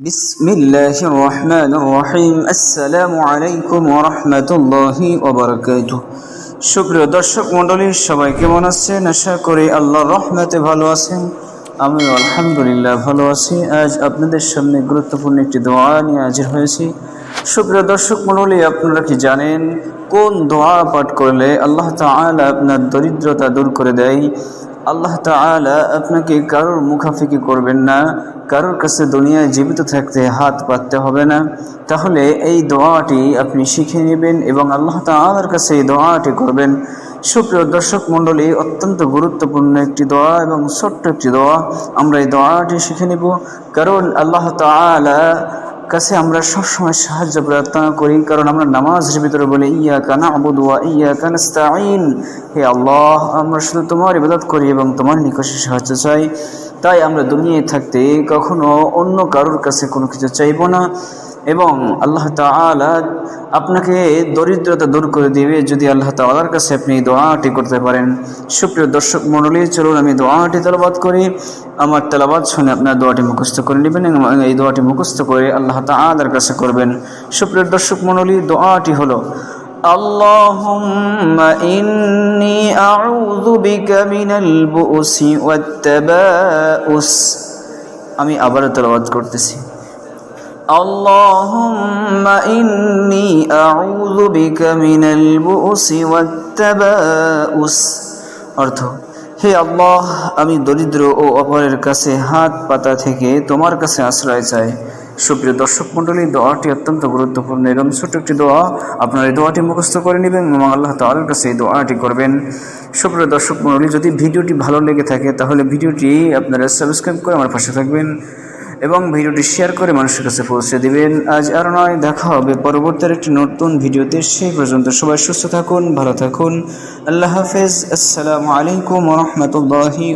بسم الله الرحمن الرحيم السلام عليكم ورحمة الله وبركاته সুপ্রিয় দর্শক মণ্ডলী সবাই কেমন আছেন আশা করি আল্লাহর রহমতে ভালো আছেন আমি আলহামদুলিল্লাহ ভালো আছি আজ আপনাদের সামনে গুরুত্বপূর্ণ একটি দোয়া নিয়ে হাজির হয়েছি সুপ্রিয় দর্শক মণ্ডলী, আপনারা কি জানেন কোন দোয়া পাঠ করলে আল্লাহ তাআলা আপনার দরিদ্রতা দূর করে দেয়? আল্লাহ তাআলা আপনাকে কারোর মুখাফিকি করবেন না, কারোর কাছে দুনিয়ায় জীবিত থাকতে হাত পাততে হবে না। তাহলে এই দোয়াটি আপনি শিখে নেবেন এবং আল্লাহ তাআলার কাছে এই দোয়াটি করবেন। সুপ্রিয় দর্শক মণ্ডলী, অত্যন্ত গুরুত্বপূর্ণ একটি দোয়া এবং ছোট্ট একটি দোয়া। আমরা এই দোয়াটি শিখে নেব। কারণ আল্লাহ তাআলা কাছে আমরা সবসময় সাহায্য প্রার্থনা করি, কারণ আমরা নামাজের ভিতরে বলি ইয়া কানা আবুদুয়া ইয়া কানাস্তাইন হে আল্লাহ, আমরা শুধু তোমার ইবাদত করি এবং তোমার নিকশে সাহায্য চাই। তাই আমরা দুনিয়ায় থাকতে কখনো অন্য কারোর কাছে কোনো কিছু চাইব না। এবং আল্লাহ তাআলা আপনাকে দরিদ্রতা দূর করে দিবে যদি আল্লাহ তাআলার কাছে আপনি এই দোয়াটি করতে পারেন সুপ্রিয় দর্শক মণ্ডলী চলুন আমি দোয়াটি তেলাবাদ করি আমার তেলাবাদ শুনে আপনার দোয়াটি মুখস্থ করে নেবেন এবং এই দোয়াটি মুখস্থ করে আল্লাহ তাআলার কাছে করবেন সুপ্রিয় দর্শক মণ্ডলী দোয়াটি হলো اللهم إني أعوذ بك من البؤس والتباؤس আমি আবারও তেলাবাদ করতেছি اللهم إني أعوذ بك من البؤس والتباؤس অর্থ হে আল্লাহ আমি দরিদ্র ও অপরের কাছে হাত পাতা থেকে তোমার কাছে আশ্রয় চাই সুপ্রিয় দর্শক মণ্ডলী দোয়াটি অত্যন্ত গুরুত্বপূর্ণ এবং ছোট একটি দোয়া আপনার এই দোয়াটি মুখস্থ করে নেবেন এবং আল্লাহ তাআলার কাছে এই দোয়াটি করবেন সুপ্রিয় দর্শক মণ্ডলী যদি ভিডিওটি ভালো লেগে থাকে তাহলে ভিডিওটি আপনারা সাবস্ক্রাইব করে আমার পাশে থাকবেন এবং ভিডিওটি শেয়ার করে মানুষের কাছে পৌঁছে দিবেন। আজ আর নয়, দেখা হবে পরবর্তীর একটি নতুন ভিডিওতে। সেই পর্যন্ত সবাই সুস্থ থাকুন, ভালো থাকুন। আল্লাহ হাফেজ। আসসালামু আলাইকুম রহমতুল্লাহি